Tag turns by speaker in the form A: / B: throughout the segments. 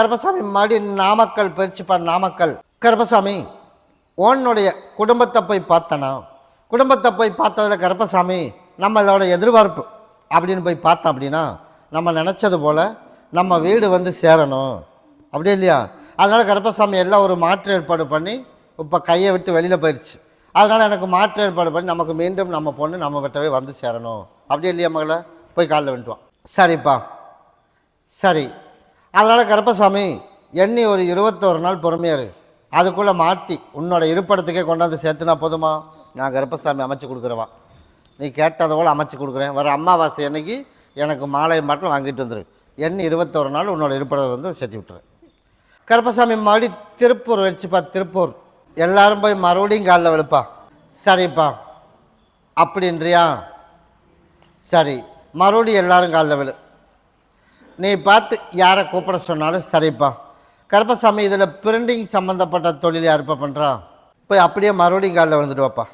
A: கருப்பசாமி மறுபடி நாமக்கல் போயிடுச்சுப்பா நாமக்கல். கருப்பசாமி உன்னுடைய குடும்பத்தை போய் பார்த்தனா? குடும்பத்தை போய் பார்த்ததுல கருப்பசாமி நம்மளோட எதிர்பார்ப்பு. அப்படின்னு போய் பார்த்தோம் அப்படின்னா நம்ம நினச்சது போல் நம்ம வீடு வந்து சேரணும். அப்படியே இல்லையா? அதனால் கருப்பசாமி எல்லாம் ஒரு மாற்று ஏற்பாடு பண்ணி இப்போ கையை விட்டு வெளியில் போயிடுச்சு அதனால் எனக்கு மாற்று ஏற்பாடு பண்ணி நமக்கு மீண்டும் நம்ம பொண்ணு நம்ம விட்டவே வந்து சேரணும். அப்படியே இல்லையா மகளை? போய் காலில் வந்துட்டுவான் சரிப்பா. சரி. அதனால் கருப்பசாமி எண்ணி ஒரு இருபத்தோரு நாள் பொறுமையாரு அதுக்குள்ளே மாட்டி உன்னோட இருப்படத்துக்கே கொண்டாந்து சேர்த்துனா போதுமா? நான் கருப்பசாமி அமைச்சு கொடுக்குறவா. நீ கேட்டதை போல் அமைச்சு கொடுக்குறேன். வர அம்மாவாசை அன்னைக்கு எனக்கு மாலை மட்டும் வாங்கிட்டு வந்துரு. எண்ணி இருபத்தோரு நாள் உன்னோட இருப்படத்தை வந்து சேர்த்து விட்டுறேன் கருப்பசாமி மறுபடி திருப்பூர் வச்சுப்பா திருப்பூர். எல்லாரும் போய் மறுபடியும் காலில் விழுப்பா. சரிப்பா. அப்படின்றியா? சரி. மறுபடியும் எல்லாரும் காலில் விழு. நீ பார்த்து யாரை கூப்பிட சொன்னாலும் சரிப்பா. கருப்பசாமி இதில் பிரிண்டிங் சம்மந்தப்பட்ட தொழில் யாருப்பா பண்ணுறா போய் அப்படியே மறுபடியும் காலில் விழுந்துட்டு வாப்பா.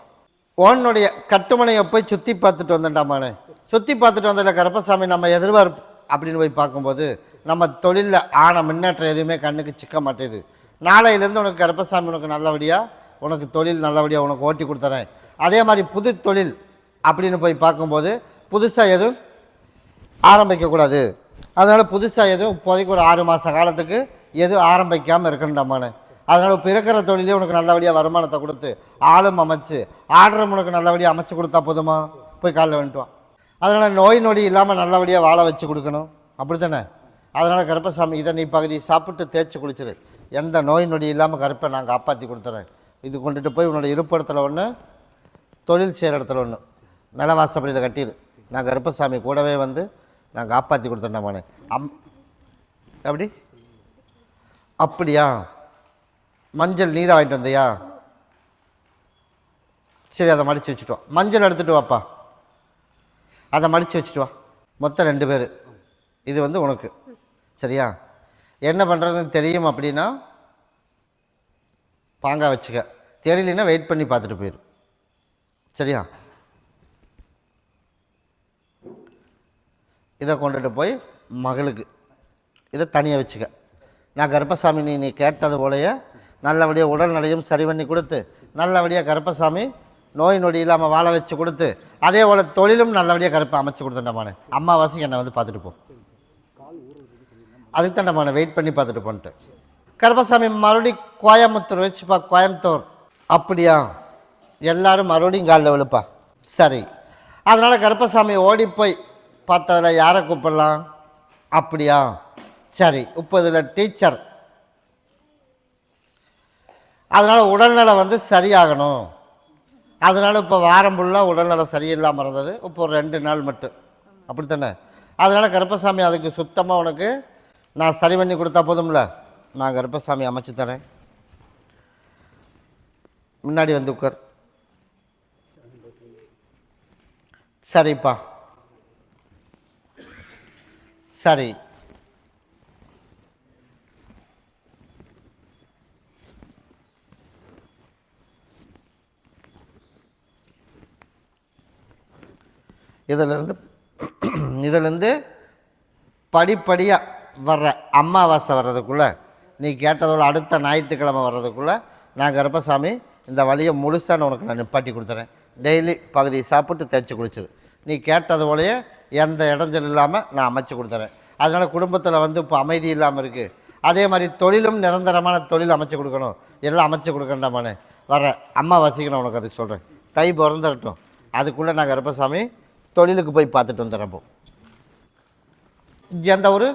A: உன்னுடைய கட்டுமனையை போய் சுற்றி பார்த்துட்டு வந்துட்டாமானே சுற்றி பார்த்துட்டு வந்ததில் கருப்பசாமி நம்ம எதிர்பார்ப்பு அப்படின்னு போய் பார்க்கும்போது நம்ம தொழிலில் ஆன முன்னேற்றம் எதுவுமே கண்ணுக்கு சிக்க மாட்டேது. நாளையிலேருந்து உனக்கு கருப்பசாமி உனக்கு நல்லபடியாக உனக்கு தொழில் நல்லபடியாக உனக்கு ஓட்டி கொடுத்துறேன். அதே மாதிரி புது தொழில் அப்படின்னு போய் பார்க்கும்போது புதுசாக எதுவும் ஆரம்பிக்கக்கூடாது. அதனால் புதுசாக எதுவும் இப்போதைக்கு ஒரு ஆறு மாத காலத்துக்கு எதுவும் ஆரம்பிக்காமல் இருக்கணும்டாமானே அதனால் இப்போ இருக்கிற தொழிலே உனக்கு நல்லபடியாக வருமானத்தை கொடுத்து ஆளும் அமைச்சு ஆர்டரும் உனக்கு நல்லபடியாக அமைச்சு கொடுத்தா போதுமா? போய் காலைல வந்துட்டுவான் அதனால் நோய் நொடி இல்லாமல் நல்லபடியாக வாழ வச்சு கொடுக்கணும். அப்படி தானே அதனால் கருப்பசாமி இதை நீ பகுதி சாப்பிட்டு தேய்ச்சி குளிச்சிரு. எந்த நோய் நொடி இல்லாமல் கருப்பை நான் காப்பாற்றி கொடுத்துறேன். இது கொண்டுட்டு போய் உன்னோட இருப்பிடத்தில் ஒன்று தொழில் செய்கிற இடத்துல ஒன்று நிலவாசப்படியில் கட்டிடு நான் கருப்பசாமி கூடவே வந்து நான் காப்பாற்றி கொடுத்துட்டேன் அம் எப்படி? அப்படியா? மஞ்சள் நீ தான் வாங்கிட்டு வந்தியா? சரி அதை மடித்து வச்சுட்டு வா. மஞ்சள் எடுத்துகிட்டு வாப்பா. அதை மடித்து வச்சுட்டு வா. மொத்தம் ரெண்டு பேர். இது வந்து உனக்கு. சரியா? என்ன பண்ணுறதுன்னு தெரியும் அப்படின்னா பாங்கா வச்சுக்க. தெரியலன்னா வெயிட் பண்ணி பார்த்துட்டு போயிடும் சரியா? இதை கொண்டுட்டு போய் மகளுக்கு இதை தனியாக வச்சுக்க. நான் கருப்பசாமி நீ நீ கேட்டது போலயே நல்லபடியாக உடல்நிலையும் சரி பண்ணி கொடுத்து நல்லபடியாக கருப்பசாமி நோய் நொடி இல்லாமல் வாழ வச்சு கொடுத்து அதே போல் தொழிலும் நல்லபடியாக கருப்பை அமைச்சு கொடுத்துட்டேன் அம்மாவாசி என்னை வந்து பார்த்துட்டு போ. அதுக்கு தான் நம்ம வெயிட் பண்ணி பார்த்துட்டு போன்ட்டு. கருப்பசாமி மறுபடி கோயம்புத்தூர் வச்சுப்பா கோயம்புத்தூர். அப்படியா? எல்லாரும் மறுபடியும் காலில் விழுப்பா. சரி. அதனால் கருப்பசாமி ஓடி போய் பத்ததில் யாரை கூப்பிடலாம்? அப்படியா? சரி இப்போ இதில் டீச்சர் அதனால் உடல்நலை வந்து சரியாகணும். அதனால் இப்போ வாரம் ஃபுல்லாக உடல்நலை சரியில்லாமல் இருந்தது. இப்போ ஒரு ரெண்டு நாள் மட்டும். அப்படித்தானே? அதனால் கருப்பசாமி அதுக்கு சுத்தமாக உனக்கு நான் சரி பண்ணி கொடுத்தா போதும்ல? நான் கருப்பசாமி அமைச்சு தரேன். முன்னாடி வந்து உட்கார். சரிப்பா. சரி. இதிலிருந்து இதிலிருந்து படிப்படியாக வர்ற அமாவாசை வர்றதுக்குள்ளே நீ கேட்டதோட அடுத்த ஞாயிற்றுக்கிழமை வர்றதுக்குள்ளே நான் கருப்பசாமி இந்த வழியை முழுசாக உனக்கு நான் நிப்பாட்டி கொடுத்துறேன். டெய்லி பகுதி சாப்பிட்டு தேய்ச்சி குளிச்சிரு. நீ கேட்டது போலயே எந்த இடைஞ்சல் இல்லாமல் நான் அமைச்சு கொடுத்துறேன். அதனால் குடும்பத்தில் வந்து இப்போ அமைதி இல்லாமல் இருக்குது அதே மாதிரி தொழிலும் நிரந்தரமான தொழில் அமைச்சு கொடுக்கணும். எல்லாம் அமைச்சு கொடுக்கண்டாமானே வர அம்மா வசிக்கணும் உனக்கு அதுக்கு சொல்கிறேன் கை பிறந்துடட்டும் அதுக்குள்ளே நான் கருப்பசாமி தொழிலுக்கு போய் பார்த்துட்டு வந்துடுறப்போ எந்த ஒரு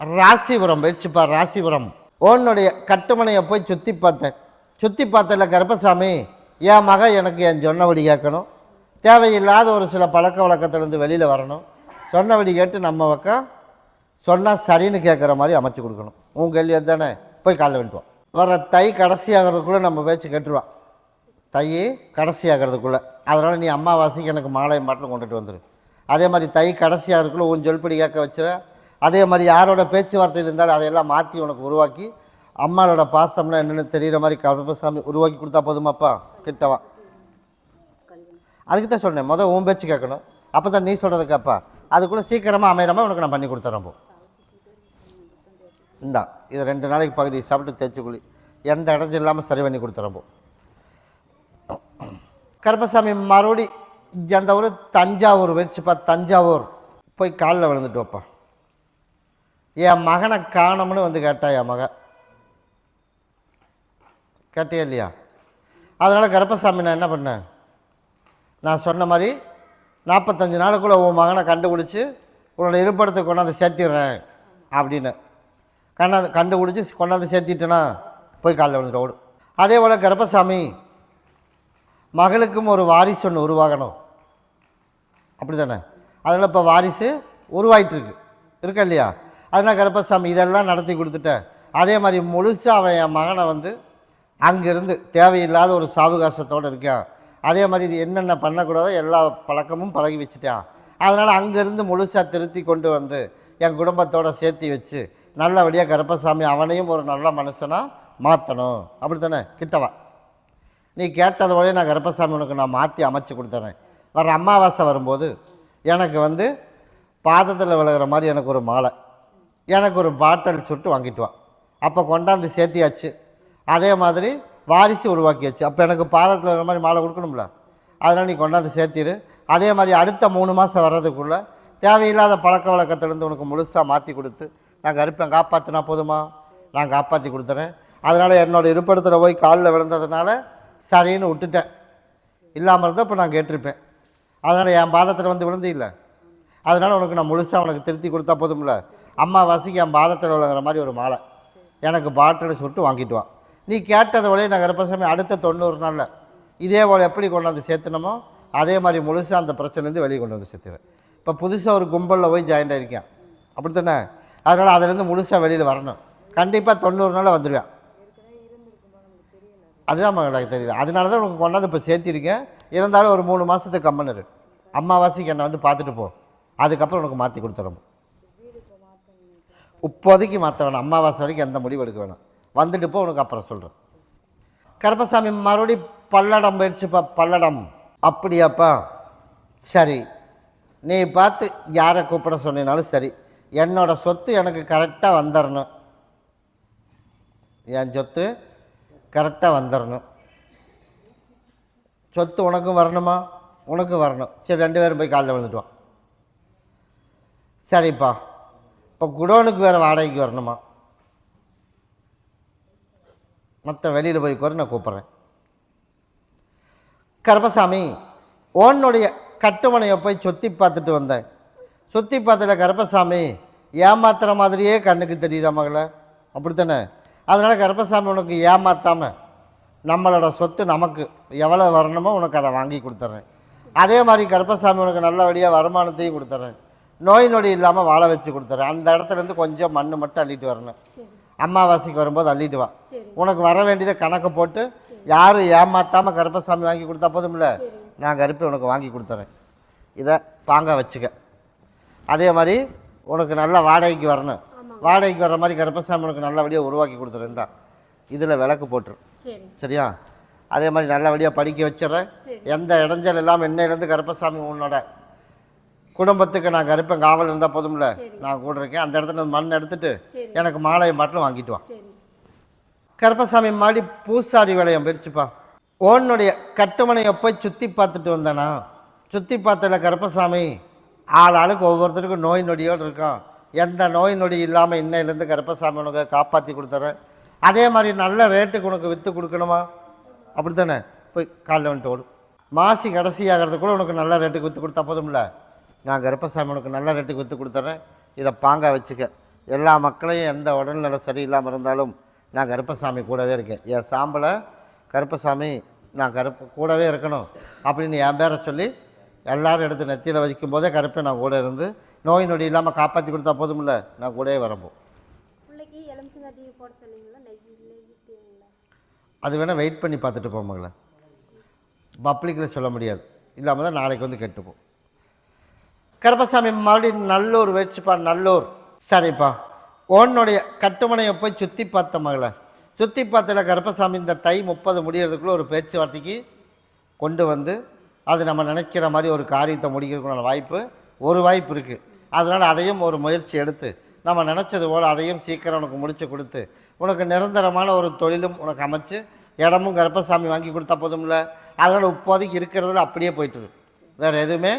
A: ராசிபுரம் போயிடுச்சுப்பா ராசிபுரம். உன்னுடைய கட்டுமனையை போய் சுற்றி பார்த்தேன். சுற்றி பார்த்தல கருப்பசாமி என் மக எனக்கு என் சொன்னபடி கேட்கணும்? தேவையில்லாத ஒரு சில பழக்க வழக்கத்திலேருந்து வெளியில் வரணும். சொன்னபடி கேட்டு நம்ம பக்கம் சொன்னால் சரின்னு கேட்குற மாதிரி அமைச்சு கொடுக்கணும். உன் கேள்வி தானே போய் காலைல விட்டுவான் வர தை கடைசியாகிறதுக்குள்ளே நம்ம பேச்சு கேட்டுருவான். தை கடைசியாகிறதுக்குள்ளே அதனால் நீ அம்மாவாசைக்கு எனக்கு மாலை மாட்டில் கொண்டுட்டு வந்துடு அதே மாதிரி தை கடைசியாகிறதுக்குள்ளே உன் சொல்படி கேட்க வச்சுரு அதே மாதிரி யாரோட பேச்சுவார்த்தையில் இருந்தாலும் அதையெல்லாம் மாற்றி உனக்கு உருவாக்கி அம்மாவோட பாசம்னா என்னென்னு தெரிகிற மாதிரி கருப்பசாமி உருவாக்கி கொடுத்தா போதுமாப்பா? கிட்டவா அதுக்கு தான் சொன்னேன் முதல் உன் பேச்சு கேட்கணும். அப்போ தான் நீ சொல்கிறது கேப்பா அதுக்குள்ளே சீக்கிரமாக அமையிற மாதிரி உனக்கு நான் பண்ணி கொடுத்துறேன் போ. இந்தா இது ரெண்டு நாளைக்கு பகுதி சாப்பிட்டு தேய்ச்சி குழி எந்த இடைஞ்சல் இல்லாமல் சரி பண்ணி கொடுத்துறப்போ கருப்பசாமி மறுபடி அந்த ஊர் தஞ்சாவூர் வச்சுப்பா தஞ்சாவூர். போய் காலில் விழுந்துட்டு வைப்பா. என் மகனை காணோம்னு வந்து கேட்டா என் மகன் கேட்டியா இல்லையா? அதனால் கருப்பசாமி நான் என்ன பண்ணேன்? நான் சொன்ன மாதிரி நாற்பத்தஞ்சு நாளுக்குள்ளே உன் மகனை கண்டுபிடிச்சி உன்னோட இருப்படத்தை கொண்டாந்து சேர்த்திடுறேன் அப்படின்னு. கண்ணாந்து கண்டுபிடிச்சி கொண்டாந்து சேர்த்திட்டேன்னா போய் காலைல விழுந்துட்டு ஓடு. அதே போல் கர்ப்பசாமி மகளுக்கும் ஒரு வாரிசு ஒன்று உருவாகணும். அப்படி தானே அதில் இப்போ வாரிசு உருவாயிட்டுருக்கு. இருக்கா இல்லையா? அதனால் கருப்பசாமி இதெல்லாம் நடத்தி கொடுத்துட்டேன் அதே மாதிரி முழுசாக அவன் என் மகனை வந்து அங்கேருந்து தேவையில்லாத ஒரு சாவகாசத்தோடு இருக்கான் அதே மாதிரி இது என்னென்ன பண்ணக்கூடாதோ எல்லா பழக்கமும் பழகி வச்சுட்டான். அதனால் அங்கேருந்து முழுசாக திருத்தி கொண்டு வந்து என் குடும்பத்தோடு சேர்த்து வச்சு நல்லபடியாக கருப்பசாமி அவனையும் ஒரு நல்ல மனுஷனாக மாற்றணும் அப்படி தானே கிட்டவா நீ கேட்டது போலயே நான் கருப்பசாமி உனக்கு நான் மாற்றி அமைச்சு கொடுத்துறேன். வர அமாவாசை வரும்போது எனக்கு வந்து பாதத்தில் விழுகிற மாதிரி எனக்கு ஒரு மாலை. எனக்கு ஒரு பாட்டில் சுட்டு வாங்கிட்டு வா. அப்போ கொண்டாந்து சேர்த்தியாச்சு. அதே மாதிரி வாரிசு உருவாக்கியாச்சு. அப்போ எனக்கு பாதத்தில் வர மாதிரி மாலை கொடுக்கணும்ல. அதனால் நீ கொண்டாந்து சேர்த்திரு. அதே மாதிரி அடுத்த மூணு மாதம் வர்றதுக்குள்ளே தேவையில்லாத பழக்க வழக்கத்திலேருந்து உனக்கு முழுசாக மாற்றி கொடுத்து நான் கருப்பேன் காப்பாற்றினா போதுமா? நான் காப்பாற்றி கொடுத்துறேன். அதனால் என்னோட இருப்பிடத்தில் போய் காலில் விழுந்ததுனால சரின்னு விட்டுட்டேன். இல்லாமல் இருந்தால் இப்போ நான் கேட்டிருப்பேன். அதனால் என் பாதத்தில் வந்து விழுந்து இல்லை அதனால் உனக்கு நான் முழுசாக உனக்கு திருத்தி கொடுத்தா போதும்ல. அம்மாவாசைக்கு என் பாதத்தில் விழுங்குற மாதிரி ஒரு மாலை. எனக்கு பாட்டில் சுட்டு வாங்கிட்டு வான் நீ கேட்டதை வழியே நான் கருப்பசாமி அடுத்த தொண்ணூறு நாளில் இதே போல் எப்படி கொண்டாந்து சேர்த்துனமோ அதே மாதிரி முழுசாக அந்த பிரச்சனைலேருந்து வெளியே கொண்டு வந்து சேர்த்துவேன். இப்போ புதுசாக ஒரு கும்பலில் போய் ஜாயின் ஆகிருக்கேன் அப்படி தானே? அதனால் அதுலேருந்து முழுசாக வெளியில் வரணும். கண்டிப்பாக தொண்ணூறு நாளில் வந்துடுவேன் அதுதான் எனக்கு தெரியல. அதனால தான் உனக்கு கொண்டாந்து இப்போ சேர்த்திருக்கேன். இருந்தாலும் ஒரு மூணு மாதத்துக்கு கம்மன் அம்மாவாசைக்கு என்னை வந்து பார்த்துட்டு போ. அதுக்கப்புறம் உனக்கு மாற்றி கொடுத்துறோம் இப்போதைக்கு மாற்ற வேணாம். அம்மாவாசை வரைக்கும் எந்த முடிவு எடுக்க வேணாம். வந்துட்டு போ உனக்கு அப்புறம் சொல்கிறேன் கருப்பசாமி மறுபடி பல்லடம் போயிடுச்சுப்பா பல்லடம். அப்படியாப்பா? சரி. நீ பார்த்து யாரை கூப்பிட சொன்னாலும் சரி. என்னோடய சொத்து எனக்கு கரெக்டாக வந்துடணும் என் சொத்து கரெக்டாக வந்துடணும் சொத்து உனக்கும் வரணுமா? உனக்கும் வரணும். சரி ரெண்டு பேரும் போய் காலையில் வந்துட்டுவான் சரிப்பா. இப்போ குடோனுக்கு வேறு வாடகைக்கு வரணுமா? மற்ற வெளியில் போய் கூட நான் கூப்பிட்றேன். கருப்பசாமி உன்னுடைய கட்டுமனையை போய் சுற்றி பார்த்துட்டு வந்தேன். சுற்றி பார்த்தல கருப்பசாமி ஏமாத்துற மாதிரியே கண்ணுக்கு தெரியுதா மகளே? அப்படித்தானே? அதனால் கருப்பசாமி உனக்கு ஏமாத்தாமல் நம்மளோட சொத்து நமக்கு எவ்வளோ வரணுமோ உனக்கு அதை வாங்கி கொடுத்துட்றேன். அதே மாதிரி கருப்பசாமி உனக்கு நல்லபடியாக வருமானத்தையும் கொடுத்துட்றேன். நோய் நொடி இல்லாமல் வாழ வச்சு கொடுத்துட்றேன். அந்த இடத்துலேருந்து கொஞ்சம் மண் மட்டும் அள்ளிட்டு வரணும். அமாவாசைக்கு வரும்போது அள்ளிட்டு வா உனக்கு வர வேண்டியதை கணக்கு போட்டு யாரும் ஏமாத்தாமல் கருப்பசாமி வாங்கி கொடுத்தா போதும்ல? நான் கருப்பை உனக்கு வாங்கி கொடுத்துறேன். இதை பாங்க வச்சுக்க. அதே மாதிரி உனக்கு நல்ல வாடகைக்கு வரணும். வாடகைக்கு வர்ற மாதிரி கருப்பசாமி உனக்கு நல்லபடியாக உருவாக்கி கொடுத்துருந்தா இதில் விளக்கு போட்டுரு.
B: சரி.
A: சரியா? அதே மாதிரி நல்லபடியாக படிக்க வச்சிடுறேன். எந்த இடைஞ்சல் இல்லாமல் இன்னையிலேருந்து கருப்பசாமி உன்னோட குடும்பத்துக்கு நான் கருப்பேன் காவல் இருந்தால் போதும்ல. நான் கூட இருக்கேன். அந்த இடத்துல மண் எடுத்துட்டு. எனக்கு மாலையை மட்டும் வாங்கிட்டு வா.
B: சரி.
A: கருப்பசாமி மாடி பூசாரி வேலையம் பிரிச்சுப்பா உன்னுடைய கட்டுமனையை போய் சுற்றி பார்த்துட்டு வந்தேனா. சுற்றி பார்த்தல கருப்பசாமி ஆள் ஆளுக்கு ஒவ்வொருத்தருக்கும் நோய் நொடியோடு இருக்கான். எந்த நோய் நொடி இல்லாமல் இன்னையிலேருந்து கருப்பசாமி உனக்கு காப்பாற்றி கொடுத்துறேன். அதே மாதிரி நல்ல ரேட்டுக்கு உனக்கு விற்று கொடுக்கணுமா? அப்படி தானே போய் காலைல வந்துட்டு ஓடும் மாசி கடைசி ஆகிறதுக்குள்ள உனக்கு நல்ல ரேட்டுக்கு விற்று கொடுத்தா போதும்ல? நான் கருப்பசாமி உனக்கு நல்ல ரேட்டுக்கு விற்று கொடுத்துட்றேன் இதை பாங்கா வச்சுக்க. எல்லா மக்களையும் எந்த உடல்நலம் சரியில்லாமல் இருந்தாலும் நான் கருப்பசாமி கூடவே இருக்கேன். என் சாம்பலை கருப்பசாமி நான் கருப்பு கூடவே இருக்கணும் அப்படின்னு என் பேரை சொல்லி எல்லாரும் எடுத்து நெத்தியில் வைக்கும் போதே கருப்பை நான் கூட இருந்து நோய் நொடி இல்லாமல் காப்பாற்றி கொடுத்தா போதும்ல? நான் கூடவே வரப்போ
B: பிள்ளைக்கு எலுமிச்சங்காய் டீ போட சொன்னீங்களா? நெய் நெய் தேவைங்களா
A: அது வேணால் வெயிட் பண்ணி பார்த்துட்டு போ மகளே. பப்ளிக்கில் சொல்ல முடியாது. இல்லாமல் தான் நாளைக்கு வந்து கேட்டுப்போம். கருப்பசாமி மறுபடியும் நல்லூர் வச்சுப்பா நல்லூர். சரிப்பா. உன்னுடைய கட்டுமனையை போய் சுற்றி பார்த்த மகளை. சுற்றி பார்த்தல கருப்பசாமி இந்த தை முப்பது முடிகிறதுக்குள்ளே ஒரு பேச்சுவார்த்தைக்கு கொண்டு வந்து அது நம்ம நினைக்கிற மாதிரி ஒரு காரியத்தை முடிக்கிறதுக்குள்ள வாய்ப்பு ஒரு வாய்ப்பு இருக்குது அதனால் அதையும் ஒரு முயற்சி எடுத்து நம்ம நினச்சது போல் அதையும் சீக்கிரம் உனக்கு முடித்து கொடுத்து உனக்கு நிரந்தரமான ஒரு தொழிலும் உனக்கு அமைச்சு இடமும் கருப்பசாமி வாங்கி கொடுத்தா போதும் இல்லை அதனால் இப்போதைக்கு இருக்கிறதுல அப்படியே போயிட்டுருக்கு வேறு எதுவுமே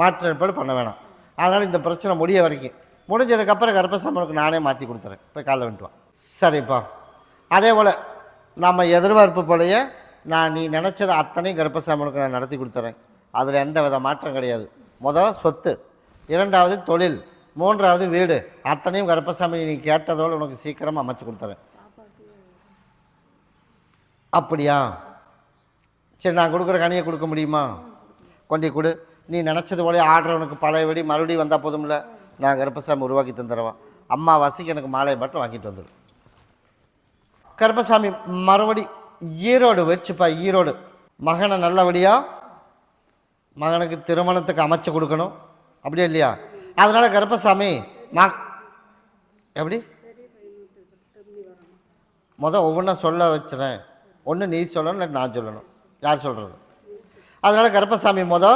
A: மாற்று ஏற்பாடு பண்ண வேணாம். அதனால் இந்த பிரச்சனை முடிய வரைக்கும். முடிஞ்சதுக்கப்புறம் கருப்பசாமி நானே மாற்றி கொடுத்துறேன். போய் காலைல வந்துட்டுவான் சரிப்பா. அதே போல் நம்ம எதிர்பார்ப்பு போலயே நான் நீ நினச்சதை அத்தனையும் கர்ப்பசாமனுக்கு நான் நடத்தி கொடுத்துறேன். அதில் எந்த வித மாற்றம் கிடையாது. முதல் சொத்து. இரண்டாவது தொழில். மூன்றாவது வீடு. அத்தனையும் கருப்பசாமி நீ கேட்டதோடு உனக்கு சீக்கிரமாக அமைச்சு கொடுத்துறேன். அப்படியா? சரி நான் கொடுக்குற கனியை கொடுக்க முடியுமா? கொண்டு கொடு. நீ நினச்சது போல ஆடுறவனுக்கு பழையபடி மறுபடியும் வந்தால் போதும்ல? நான் கருப்பசாமி உருவாக்கி தந்துடுவோம் அம்மா வாசிக்கு எனக்கு மாலையை மட்டும் வாங்கிட்டு வந்துடும் கருப்பசாமி மறுபடி ஈரோடு வச்சுப்பா ஈரோடு. மகனை நல்லபடியாக மகனுக்கு திருமணத்துக்கு அமைச்சு கொடுக்கணும். அப்படியே இல்லையா? அதனால் கருப்பசாமி மா எப்படி? மொதல் ஒவ்வொன்றா சொல்ல வச்சுறேன். ஒன்று நீ சொல்லணும் இல்லை நான் சொல்லணும். யார் சொல்கிறது அதனால் கருப்பசாமி முத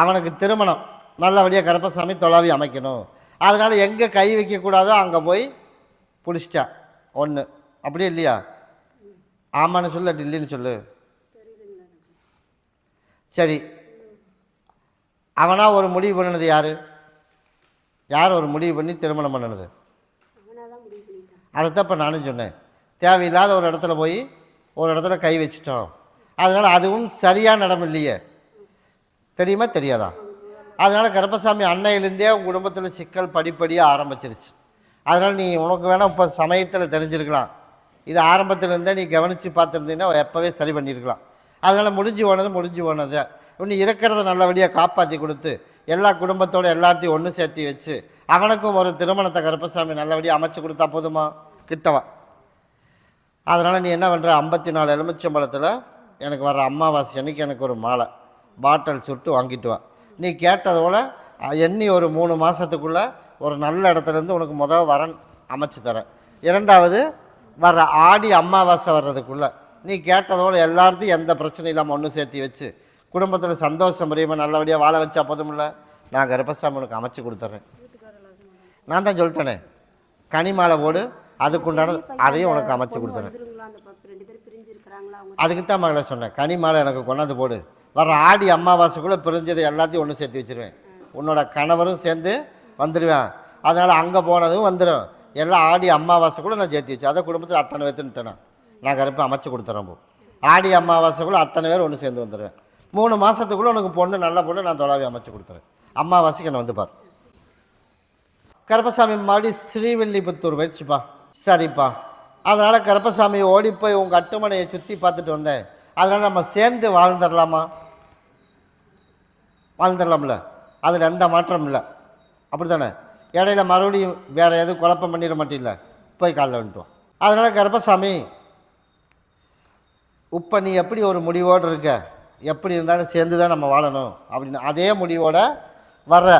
A: அவனுக்கு திருமணம். நல்லபடியாக கருப்பசாமி தொலாவி அமைக்கணும். அதனால் எங்கே கை வைக்கக்கூடாதோ அங்கே போய் பிடிச்சிட்டா. ஒன்று அப்படியே இல்லையா? ஆமான்னு சொல்லு இல்லாட்டி இல்லைன்னு சொல்லு. சரி. அவனாக ஒரு முடிவு பண்ணினது யார்? யார் ஒரு முடிவு பண்ணி திருமணம் பண்ணினது?
B: தான்
A: அதைத்தான் இப்போ நானும் சொன்னேன். தேவையில்லாத ஒரு இடத்துல போய் ஒரு இடத்துல கை வச்சிட்டோம். அதனால் அதுவும் சரியான இடம் இல்லையே தெரியுமா? தெரியாதா? அதனால் கருப்பசாமி அன்னையிலேருந்தே உங்கள் குடும்பத்தில் சிக்கல் படிப்படியாக ஆரம்பிச்சிருச்சு. அதனால் நீ உனக்கு வேணால் இப்போ சமயத்தில் தெரிஞ்சிருக்கலாம். இது ஆரம்பத்திலேருந்தே நீ கவனித்து பார்த்துருந்தீங்கன்னா எப்போவே சரி பண்ணியிருக்கலாம் அதனால் முடிஞ்சு போனது முடிஞ்சு போனது. இன்னும் இருக்கிறத நல்லபடியாக காப்பாற்றி கொடுத்து எல்லா குடும்பத்தோடு எல்லாத்தையும் ஒன்று சேர்த்து வச்சு அவனுக்கும் ஒரு திருமணத்தை கருப்பசாமி நல்லபடியாக அமைச்சு கொடுத்தா போதுமா? கிட்டவா? அதனால் நீ என்ன பண்ணுற ஐம்பத்தி நாலு எலுமிச்சம்பழத்தில் எனக்கு வர அமாவாசை அன்னைக்கு எனக்கு ஒரு மாலை. பாட்டில் சுட்டு வாங்கிட்டு வா நீ கேட்டதோட எண்ணி ஒரு மூணு மாதத்துக்குள்ளே ஒரு நல்ல இடத்துலேருந்து உனக்கு முதல் வரன் அமைச்சு தரேன். இரண்டாவது வர ஆடி அமாவாசை வர்றதுக்குள்ளே நீ கேட்டதோட எல்லாத்தையும் எந்த பிரச்சனையும் இல்லாமல் ஒன்று சேர்த்து வச்சு குடும்பத்தில் சந்தோஷம் பிரியமாக நல்லபடியாக வாழ வச்சா போதுமில்ல. நான் கருப்பசாமி உனக்கு அமைச்சு கொடுத்துட்றேன் நான் தான் சொல்லிட்டேனே கனிமாலை போடு அதுக்குண்டான அதையும் உனக்கு அமைச்சு கொடுத்துறேன். அதுக்கு தான் மகளை சொன்னேன் கனிமாலை எனக்கு கொண்டாந்து போடு. வர ஆடி அமாவாசைக்குள்ளே பிரிஞ்சதை எல்லாத்தையும் ஒன்று சேர்த்து வச்சிருவேன். உன்னோட கணவரும் சேர்ந்து வந்துடுவேன் அதனால் அங்கே போனதும் வந்துடும் எல்லாம் ஆடி அமாவாசைக்குள்ளே நான் சேர்த்து வச்சேன் அதை குடும்பத்தில் அத்தனை பேர்த்துன்ட்டேன் நான். கருப்பை அமைச்சு கொடுத்துறேன் போ. ஆடி அமாவாசைக்குள்ளே அத்தனை பேர் ஒன்று சேர்ந்து வந்துடுவேன் மூணு மாதத்துக்குள்ளே உனக்கு பொண்ணு நல்ல பொண்ணு நான் தொலாவி அமைச்சு கொடுத்துறேன். அமாவாசைக்கு என்னை வந்து பார். கருப்பசாமி மாடி ஸ்ரீவில்லிபுத்தூர் வச்சுப்பா சரிப்பா. அதனால் கருப்பசாமி ஓடி போய் உங்கள் அட்டுமனையை சுற்றி பார்த்துட்டு வந்தேன். அதனால் நம்ம சேர்ந்து வாழ்ந்துடலாமா? வாழ்ந்துடலாம்ல. அதில் எந்த மாற்றமும் இல்லை. அப்படி தானே இடையில மறுபடியும் வேறு எதுவும் குழப்பம் பண்ணிட மாட்டில்ல போய் காலைல வந்துட்டோம். அதனால் கர்ப்பசாமி இப்போ நீ எப்படி ஒரு முடிவோடு இருக்க? எப்படி இருந்தாலும் சேர்ந்து தான் நம்ம வாழணும். அப்படின்னு அதே முடிவோட வர்ற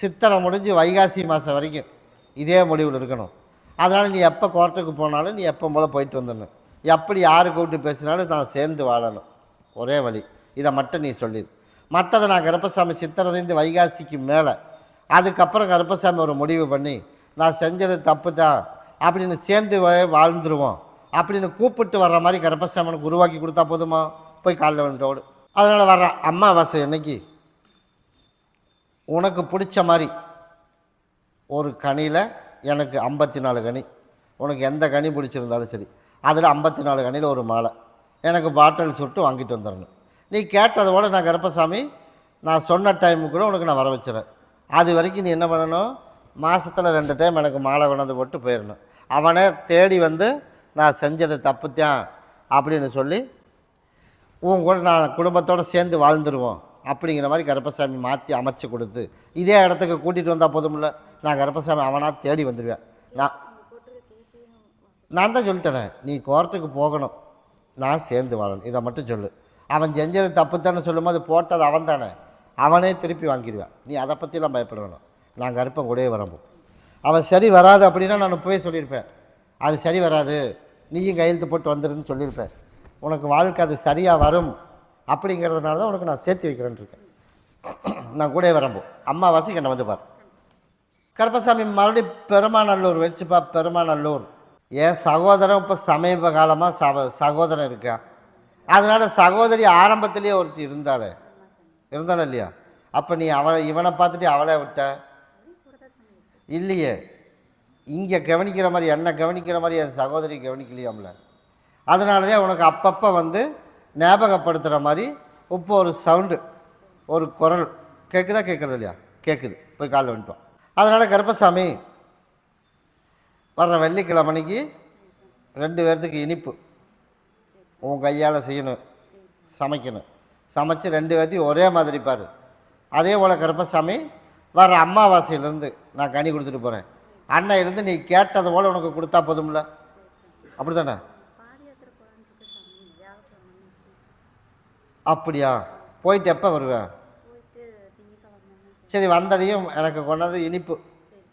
A: சித்திரை முடிஞ்சு வைகாசி மாதம் வரைக்கும் இதே முடிவில் இருக்கணும். அதனால் நீ எப்போ கோர்ட்டுக்கு போனாலும் நீ எப்போ போல் போயிட்டு வந்துடணும். எப்படி யார் கூப்பிட்டு பேசினாலும் நான் சேர்ந்து வாழணும். ஒரே வழி. இதை மட்டும் நீ சொல்லிடு மற்றதை நான் கருப்பசாமி சித்திரதைந்து வைகாசிக்கு மேலே அதுக்கப்புறம் கருப்பசாமி ஒரு முடிவு பண்ணி நான் செஞ்சது தப்பு தான் அப்படின்னு சேர்ந்து வாழ்ந்துருவோம். அப்படின்னு கூப்பிட்டு வர்ற மாதிரி கருப்பசாமனுக்கு உருவாக்கி கொடுத்தா போதுமா? போய் காலில் வந்துட்டோடு அதனால் வர்ற அம்மாவாசை என்னைக்கு உனக்கு பிடிச்ச மாதிரி ஒரு கனியில் எனக்கு ஐம்பத்தி நாலு கனி. உனக்கு எந்த கனி பிடிச்சிருந்தாலும் சரி. அதில் ஐம்பத்தி நாலு கணியில் ஒரு மாலை. எனக்கு பாட்டில் சுட்டு வாங்கிட்டு வந்துடணும். நீ கேட்டதோட நான் கருப்பசாமி நான் சொன்ன டைமுக்குள்ளே உனக்கு நான் வர வச்சுறேன். அது வரைக்கும் நீ என்ன பண்ணணும்? மாதத்தில் ரெண்டு டைம் எனக்கு மாலை கொண்டாந்து போட்டு போயிடணும். அவனே தேடி வந்து நான் செஞ்சது தப்புத்தான் அப்படின்னு சொல்லி உன் கூட நான் குடும்பத்தோடு சேர்ந்து வாழ்ந்துருவோம் அப்படிங்கிற மாதிரி கருப்பசாமி மாற்றி அமைச்சு கொடுத்து இதே இடத்துக்கு கூட்டிகிட்டு வந்தால் போதுமில்ல நான் கருப்பசாமி அவனாக தேடி வந்துடுவேன் நான் நான் தான் சொல்லிட்டேனே நீ கோர்ட்டுக்கு போகணும். நான் சேர்ந்து வாழணும். இதை மட்டும் சொல்லு. அவன் செஞ்சது தப்பு தானே சொல்லும்போது போட்டது அவன் தானே அவனே திருப்பி வாங்கிடுவேன். நீ அதை பற்றிலாம் பயப்பட வேணும். நான் கருப்பன் கூடயே வரம்போம் அவன் சரி வராது அப்படின்னா நான் போய் சொல்லியிருப்பேன். அது சரி வராது. நீயும் கையெழுத்து போட்டு வந்துருன்னு சொல்லியிருப்பேன். உனக்கு வாழ்க்கை அது சரியாக வரும் அப்படிங்கிறதுனால தான் உனக்கு நான் சேர்த்து வைக்கிறேன்னு இருக்கேன். நான் கூடயே வரம்போ. அம்மாவாசிக்கு என்னை வந்து பார். கருப்பசாமி மறுபடி பெருமாநல்லூர் வச்சுப்பா பெருமாநல்லூர். என் சகோதரன் இப்போ சமீப காலமாக சக சகோதரன் இருக்கான் அதனால் சகோதரி ஆரம்பத்திலேயே ஒருத்தி இருந்தாளே. இருந்தாள் இல்லையா? அப்போ நீ அவளை இவனை பார்த்துட்டு அவளை விட்ட? இல்லையே. இங்கே கவனிக்கிற மாதிரி என்னை கவனிக்கிற மாதிரி என் சகோதரி கவனிக்கலையாம்ல. அதனால தான் உனக்கு அப்பப்போ வந்து ஞாபகப்படுத்துகிற மாதிரி இப்போ ஒரு சவுண்டு ஒரு குரல். கேட்குதா கேட்குறது இல்லையா? கேட்குது போய் காலில் வந்துட்டோம் அதனால் கருப்பசாமி வர்ற வெள்ளிக்கிழமைக்கு ரெண்டு பேர்த்துக்கு இனிப்பு. உன் கையால் செய்யணும். சமைக்கணும். சமைச்சு ரெண்டு பேர்த்தையும் ஒரே மாதிரி பாரு. அதே போல் கருப்பசாமி வர அமாவாசையிலேருந்து நான் கனி கொடுத்துட்டு போகிறேன் அன்னையிலேருந்து நீ கேட்டது போல் உனக்கு கொடுத்தா போதும்ல? அப்படி தானே அப்படியா? போயிட்டு எப்போ வருவேன் சரி வந்ததையும் எனக்கு கொண்டது இனிப்பு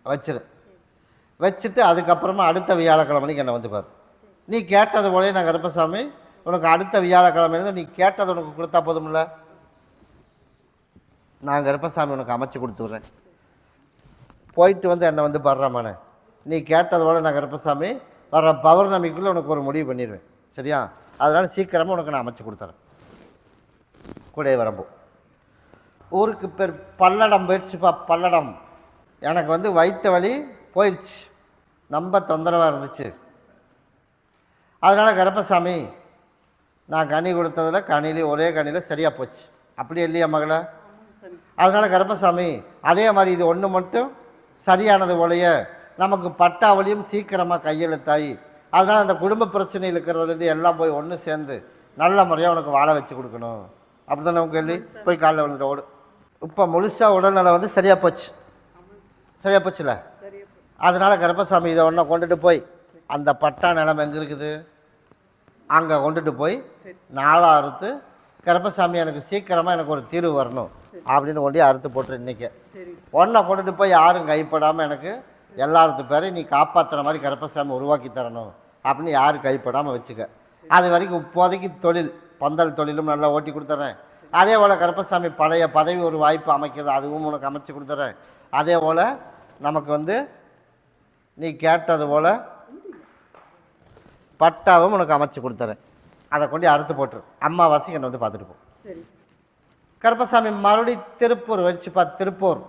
A: வச்சிரு. வச்சுட்டு அதுக்கப்புறமா அடுத்த வியாழக்கிழமைக்கு என்னை வந்து பாரு. நீ கேட்டது போலே நான் கருப்பசாமி உனக்கு அடுத்த வியாழக்கிழமையிலேருந்து நீ கேட்டது உனக்கு கொடுத்தா போதும்ல? நான் கருப்பசாமி உனக்கு அமைச்சு கொடுத்துட்றேன் போயிட்டு வந்து என்னை வந்து பாடுறாமானே நீ கேட்டதோட நான் கருப்பசாமி வர பௌர்ணமிக்குள்ளே உனக்கு ஒரு முடிவு பண்ணிடுவேன். சரியா? அதனால் சீக்கிரமாக உனக்கு நான் அமைச்சு கொடுத்துறேன். கூட வரம்போ. ஊருக்கு பேர் பல்லடம் போயிடுச்சுப்பா பல்லடம். எனக்கு வந்து வயிற்று வழி போயிடுச்சு. ரொம்ப தொந்தரவாக இருந்துச்சு. அதனால் கருப்பசாமி நான் கனி கொடுத்ததில் கனியிலே ஒரே கனியில் சரியாக போச்சு. அப்படி இல்லையா மகளே? அதனால் கருப்பசாமி அதே மாதிரி இது ஒன்று மட்டும் சரியானது போலயே நமக்கு பட்டாவளியும் சீக்கிரமாக கையெழுத்தாகி அதனால் அந்த குடும்ப பிரச்சனையில் இருக்கிறதுலேருந்து எல்லாம் போய் ஒன்று சேர்ந்து நல்ல முறையாக உனக்கு வாழ வச்சு கொடுக்கணும். அப்படி தானே உங்க கேள்வி போய் காலைல விழுந்துட்டு ஓடு. இப்போ முழுசாக உடல்நலம் வந்து சரியாக போச்சு. சரியாக போச்சுல? அதனால் கருப்பசாமி இதை ஒன்றை கொண்டுட்டு போய் அந்த பட்டா நிலம் எங்கே இருக்குது? அங்கே கொண்டுட்டு போய் நாளாக அறுத்து கருப்பசாமி எனக்கு சீக்கிரமாக எனக்கு ஒரு தீர்வு வரணும் அப்படின்னு கொண்டு அறுத்து போட்டுரு இன்றைக்கி ஒன்றை கொண்டுட்டு போய் யாரும் கைப்படாமல் எனக்கு எல்லாரத்து பேரையும் நீ காப்பாற்றுற மாதிரி கருப்பசாமி உருவாக்கி தரணும் அப்படின்னு யாரும் கைப்படாமல் வச்சுக்க. அது வரைக்கும் இப்போதைக்கு தொழில் பந்தல் தொழிலும் நல்லா ஓட்டி கொடுத்துட்றேன் அதே போல் கருப்பசாமி பழைய பதவி ஒரு வாய்ப்பு அமைக்கிறது அதுவும் உனக்கு அமைச்சு கொடுத்துட்றேன் அதே போல் நமக்கு வந்து நீ கேட்டது போல் பட்டாவும் உனக்கு அமைச்சு கொடுத்துறேன். அதை கொண்டு அறுத்து போட்டுரு. அம்மாவாசைக்கு என்னை வந்து பார்த்துட்டு போ.
C: சரி.
A: கருப்பசாமி மறுபடி திருப்பூர் வச்சுப்பா திருப்பூர்.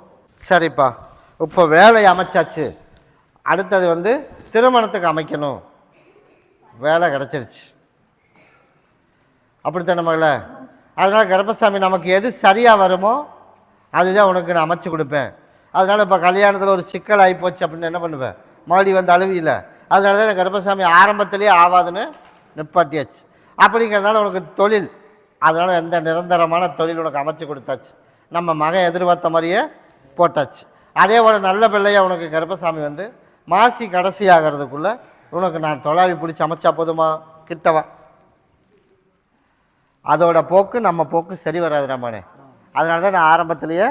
A: சரிப்பா. இப்போ வேலை அமைச்சாச்சு. அடுத்தது வந்து திருமணத்துக்கு அமைக்கணும். வேலை கிடச்சிருச்சு. அப்படித்தானே மகளே? அதனால் கருப்பசாமி நமக்கு எது சரியாக வருமோ அதுதான் உனக்கு நான் அமைச்சு கொடுப்பேன். அதனால் இப்போ கல்யாணத்தில் ஒரு சிக்கல் ஆகிப்போச்சு அப்படின்னு என்ன பண்ணுவேன் மறுபடியும் வந்து அழுவியில். அதனால தான் எனக்கு கருப்பசாமி ஆரம்பத்திலேயே ஆகாதுன்னு நிப்பாட்டியாச்சு. அப்படிங்கிறதுனால உனக்கு தொழில். அதனால் எந்த நிரந்தரமான தொழில் உனக்கு அமைச்சு கொடுத்தாச்சு. நம்ம மகன் எதிர்பார்த்த மாதிரியே போட்டாச்சு. அதே போல் நல்ல பிள்ளையாக உனக்கு கருப்பசாமி வந்து மாசி கடைசி ஆகிறதுக்குள்ளே உனக்கு நான் தொலாவி பிடிச்சி அமைச்சா போதுமா? கிட்டவா? அதோட போக்கு நம்ம போக்கு சரி வராது நம்மனே அதனால தான் நான் ஆரம்பத்துலேயே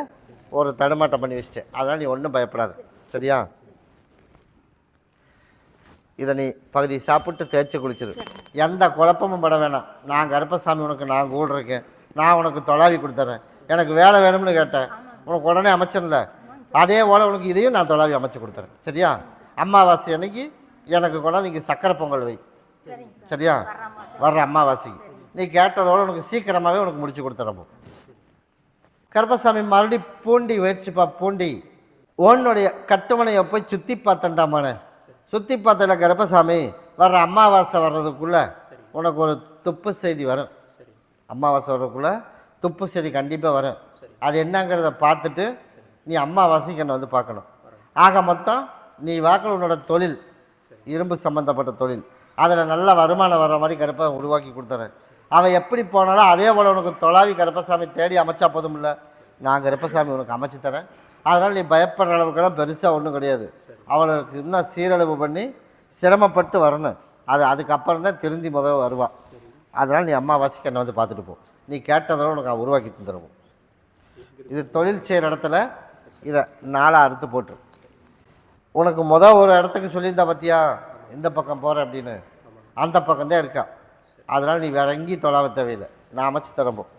A: ஒரு தடுமாட்டம் பண்ணி வச்சிட்டேன். அதனால் நீ ஒன்றும் பயப்படாது. சரியா? இதை நீ பகுதி சாப்பிட்டு தேய்ச்சி குளிச்சிரு. எந்த குழப்பமும் பட வேணாம். நான் கருப்பசாமி உனக்கு நான் கூட இருக்கேன். நான் உனக்கு தொலாவி கொடுத்துறேன். எனக்கு வேலை வேணும்னு கேட்டேன். உனக்கு உடனே அமைச்சன்ல. அதே போல் உனக்கு இதையும் நான் தொலாவி அமைச்சு கொடுத்துறேன். சரியா? அம்மாவாசை அன்னைக்கு எனக்கு கொண்டாந்து இங்கே சக்கரை பொங்கல் வை. சரியா? வர்ற அம்மாவாசைக்கு. நீ கேட்டதோட உனக்கு சீக்கிரமாகவே உனக்கு முடிச்சு கொடுத்துறப்போ கருப்பசாமி மறுபடி பூண்டி வயிற்சிப்பா பூண்டி. உன்னுடைய கட்டுமனையை போய் சுற்றி பார்த்தண்டாமானே சுற்றி பார்த்தல கருப்பசாமி வர்ற அமாவாசை வர்றதுக்குள்ளே உனக்கு ஒரு துப்பு செய்தி வரும். அமாவாசை வர்றதுக்குள்ளே துப்பு செய்தி கண்டிப்பாக வரும். அது என்னங்கிறத பார்த்துட்டு நீ அமாவாசைக்கு என்னை வந்து பார்க்கணும். ஆக மொத்தம் நீ வாக்கில் உன்னோட தொழில் இரும்பு சம்மந்தப்பட்ட தொழில் அதில் நல்ல வருமானம் வர்ற மாதிரி கருப்பை உருவாக்கி கொடுத்துறேன். அவன் எப்படி போனாலும் அதே போல் உனக்கு தொலாவி கருப்பசாமி தேடி அமைச்சா போதும்ல நான் கருப்பசாமி உனக்கு அமைச்சு தரேன். அதனால் நீ பயப்படுற அளவுக்கெல்லாம் பெருசாக ஒன்றும் கிடையாது. அவளுக்கு இன்னும் சீரழிவு பண்ணி சிரமப்பட்டு வரணும். அது அதுக்கப்புறம் தான் திருந்தி முதல் வருவான் அதனால் நீ அம்மாவாசைக்கு என்னை வந்து பார்த்துட்டு போ. நீ கேட்டதோட உனக்கு உருவாக்கி தந்துடுவோம் இது தொழில் செய்கிற இடத்துல இதை நாளாக அறுத்து போட்டு. உனக்கு முத ஒரு இடத்துக்கு சொல்லியிருந்தா பார்த்தியா இந்த பக்கம் போகிற அப்படின்னு. அந்த பக்கம் தான் இருக்கா. அதனால் நீ வேற எங்கேயும் தொழாவ தேவையில்லை. நான் அமைச்சு தரப்போம்